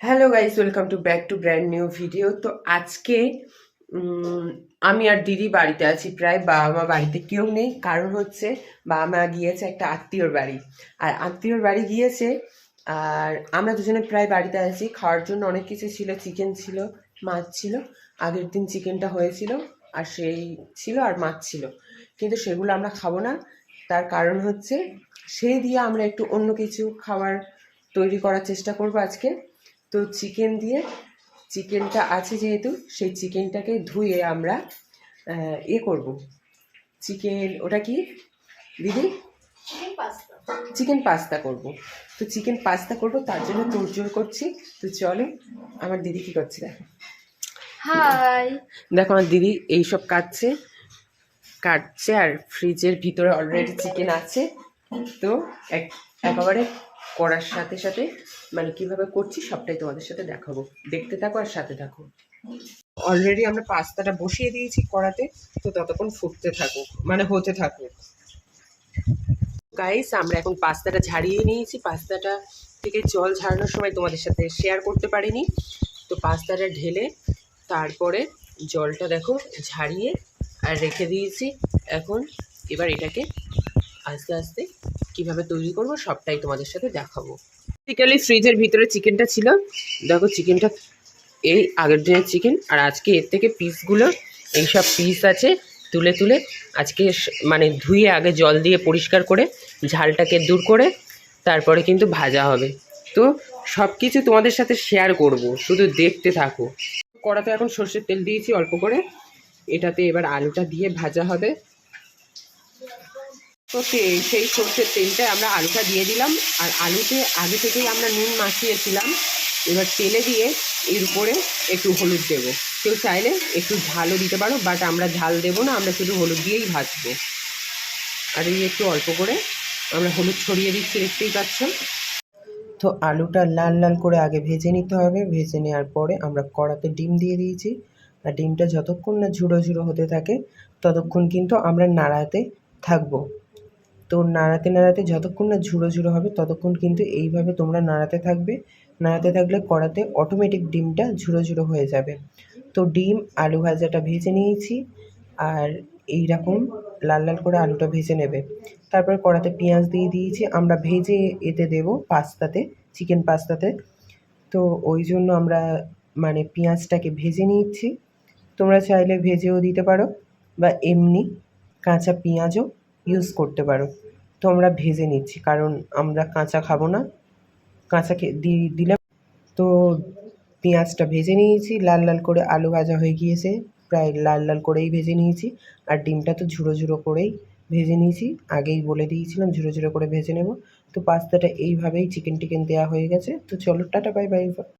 Hello guys welcome to back to brand new video তো আজকে আমি আর দিদি বাড়িতে আছি প্রায় বাবা মা বাড়িতে কেউ নেই। কারণ হচ্ছে বাবা মা গিয়েছে একটা আত্মীয়র বাড়ি। আর আত্মীয়র বাড়ি গিয়েছে, আর আমরা দুজনে প্রায় বাড়িতে আছি। খাওয়ার জন্য অনেক কিছু ছিল চিকেন ছিল, মাছ ছিল। আগের দিন চিকেনটা হয়েছিল, আর সেই ছিল আর মাছ ছিল। কিন্তু সেগুলো আমরা খাব না। তার কারণ হচ্ছে সেই দিয়ে আমরা একটু অন্য কিছু খাবার তৈরি করার চেষ্টা করব আজকে। তো চিকেন দিয়ে চিকেনটা আছে যেহেতু সেই চিকেনটাকে ধুয়ে আমরা এ করব। চিকেন ওটা কি? দিদি? Chicken pasta. করব। তো চিকেন পাস্তা করব তার জন্য তোড়জোড় করছি। তো চলো আমার দিদি কি করছে দেখো। হাই। দেখো আমার দিদি এইসব কাটছে কাটছে আর ফ্রিজের ভিতরে অলরেডি চিকেন আছে। তো এক, একেবারে করার সাথে সাথে মানে কীভাবে করছি সবটাই তোমাদের সাথে দেখাবো। দেখতে থাকো আর সাথে থাকো। অলরেডি আমরা পাস্তাটা বসিয়ে দিয়েছি কড়াতে, তো ততক্ষণ ফুটতে থাকুক মানে হতে থাকুক। গাইস আমরা এখন পাস্তাটা ঝাড়িয়ে নিয়েছি। পাস্তাটা থেকে জল ঝাড়ানোর সময় তোমাদের সাথে শেয়ার করতে পারিনি। তো পাস্তাটা ঢেলে তারপরে জলটা দেখো ঝাড়িয়ে আর রেখে দিয়েছি। এখন এবার এটাকে আস্তে আস্তে কীভাবে তৈরি করব সবটাই তোমাদের সাথে দেখাবো। বেসিক্যালি ফ্রিজের ভিতরে চিকেনটা ছিল। দেখো চিকেনটা এই আগের দিনের চিকেন আর আজকে এর থেকে পিসগুলো এইসব পিস আছে তুলে তুলে আজকে মানে ধুয়ে আগে জল দিয়ে পরিষ্কার করে ঝালটাকে দূর করে তারপরে কিন্তু ভাজা হবে। তো সব কিছু তোমাদের সাথে শেয়ার করব শুধু দেখতে থাকো। কড়াতে এখন সর্ষের তেল দিয়েছি অল্প করে। এটাতে এবার আলুটা দিয়ে ভাজা হবে। তো সেই সর্ষের তেলটায় আমরা আলুটা দিয়ে দিলাম। আর আলুতে, আগে থেকেই আমরা নুন মাখিয়েছিলাম। এবার তেলে দিয়ে এর উপরে একটু হলুদ দেবো। কেউ চাইলে একটু ঝালও দিতে পারো বাট আমরা ঝাল দেবো না, আমরা শুধু হলুদ দিয়েই ভাজবো। আর এই একটু অল্প করে আমরা হলুদ ছড়িয়ে দিচ্ছি, দেখতেই পাচ্ছ। তো আলুটা লাল লাল করে আগে ভেজে নিতে হবে। ভেজে নেওয়ার পরে আমরা কড়াতে ডিম দিয়ে দিয়েছি। আর ডিমটা যতক্ষণ না ঝুড়ো ঝুড়ো হতে থাকে, ততক্ষণ কিন্তু আমরা নাড়াতে থাকব। তো নাড়াতে নাড়াতে যতক্ষণ না ঝুড়ো ঝুড়ো হবে ততক্ষণ কিন্তু এইভাবে তোমরা নাড়াতে থাকবে। নাড়াতে থাকলে কড়াতে অটোমেটিক ডিমটা ঝুড়ো ঝুড়ো হয়ে যাবে। তো ডিম, আলু ভাজাটা ভেজে নিয়েছি আর এই রকম লাল লাল করে আলুটা ভেজে নেবে। তারপর কড়াতে পেঁয়াজ দিয়ে দিয়েছি। আমরা ভেজে এতে দেব পাস্তাতে, চিকেন পাস্তাতে। তো ওই জন্য আমরা মানে পেঁয়াজটাকে ভেজে নিচ্ছি। তোমরা চাইলে ভেজেও দিতে পারো বা এমনি কাঁচা পেঁয়াজও ইউজ করতে পারো। তো আমরা ভেজে নিচ্ছি, কারণ আমরা কাঁচা খাব না। কাঁচা দিলে তো পেঁয়াজটা ভেজে নিয়েছি, লাল লাল করে আলু ভাজা হয়ে গিয়েছে, প্রায় লাল লাল করেই ভেজে নিয়েছি। আর ডিমটা তো ঝুড়ো ঝুড়ো করেই ভেজে নিয়েছি, আগেই বলে দিয়েছিলাম ঝুড়ো ঝুড়ো করে ভেজে নেব। তো পাস্তাটা এইভাবেই চিকেন টিকেন দেওয়া হয়ে গেছে। তো চলো, টাটা বাই বাই